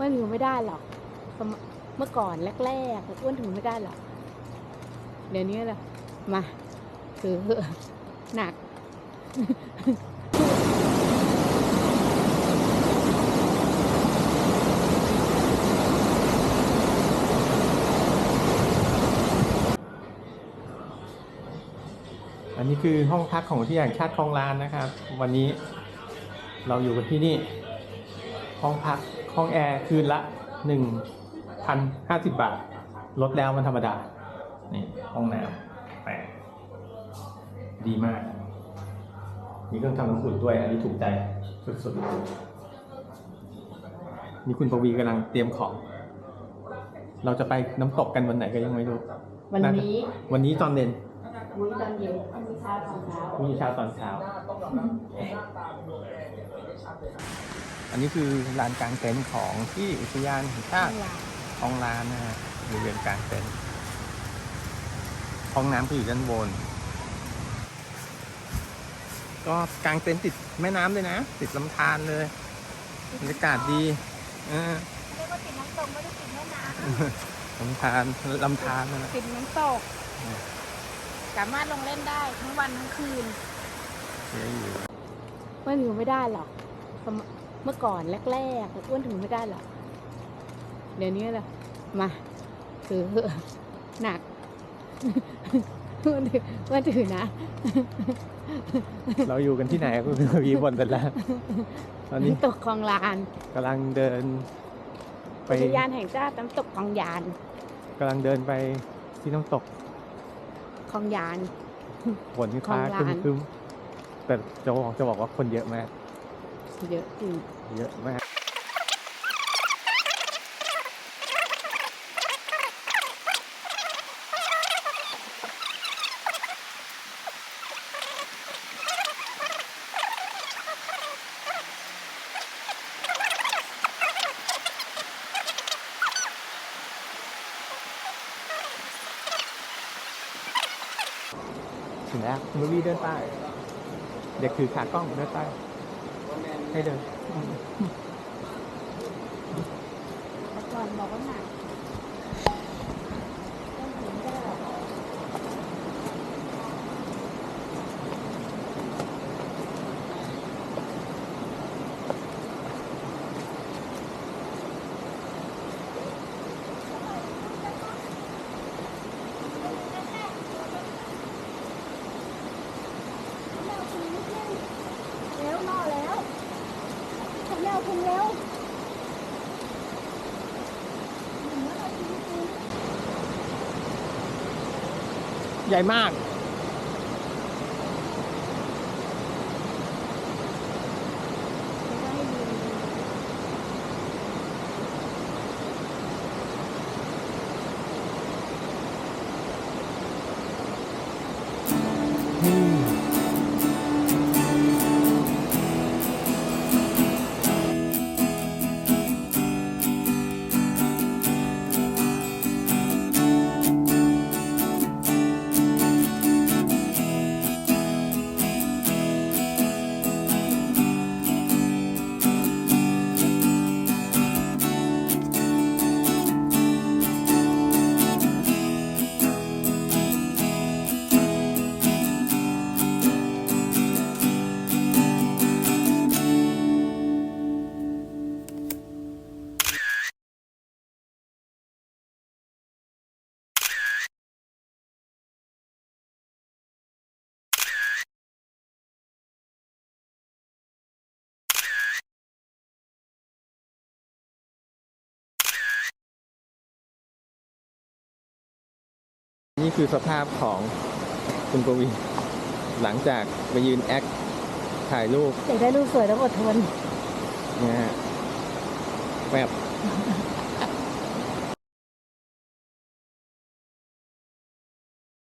อ้วนถือไม่ได้หรอก เมื่อก่อนแรกๆอ้วนถือไม่ได้หรอก เดี๋ยวนี้แหละมาถือหนักอันนี้คือห้องพักของที่แห่งชาติคลองลานนะครับ วันนี้เราอยู่กันที่นี่ ห้องพัก ห้องแอร์คืนละหนึ่งพันห้าสิบบาท ลดแล้วมันธรรมดา นี่ห้องน้ำแปลกดีมาก มีเครื่องทำน้ำอุ่นด้วย อันนี้ถูกใจสุดๆนี่คุณปวีกำลังเตรียมของ เราจะไปน้ำตกกันวันไหนก็ยังไม่รู้ วันนี้ วันนี้ตอนเย็น มื้อตอนเย็นอันนี้เช้าตอนเช้าพรุ่งนี้เช้าตอนเช้า อันนี้คือลานกลางเต็นท์ของที่อุทยานแห่งชาติคลองลานนะฮะบริเวณกลางเต็นท์ห้องน้ำก็อยู่ด้านบน ก็กลางเต็นท์ติดแม่น้ำเลยนะ ติดลำธารเลยบรรยากาศดีเออเรียกว่าติดน้ำตกไม่ได้ติดแม่น้ลำธารลำธารนั่นแหละำติดน้ำตก สามารถลงเล่นได้ทั้งวันทั้งคืนเยอะอยู่อ้วนถือไม่ได้หรอกสมเมื่อก่อนแรกๆอ้วนถือไม่ได้หรอก เดี๋ยวนี้แหละมาถือเถอะหนักอ้วนถืออ้วนถือนะ เราอยู่กันที่ไหนครับคุณพีบนแต่ละตอนนี้น้ำตกคลองลานกำลังเดิน ไปอุทยานแห่งชาติน้ำตกคลองยานกำลังเดินไปที่น้ำตก คลองยานฝนฟ้าคลคองลานรึ้มๆแต่จะบอกจะบอกว่าคนเยอะมากเยอะจริงเยอะมาก ถึงแล้วคุณวีเดินไปเด็กถือขากล้องเดินไปให้เดินแต่ก่อนบอกว่าหนักอ้วนถือไม่ได้หรอก เร็วรอแล้ว ถึงแล้วถึงแล้วใหญ่มาก นี่คือสภาพของคุณปวีหลังจากไปยืนแอคถ่ายรูปอยากได้รูปสวยต้องอดทนเนี่ยฮะแบบ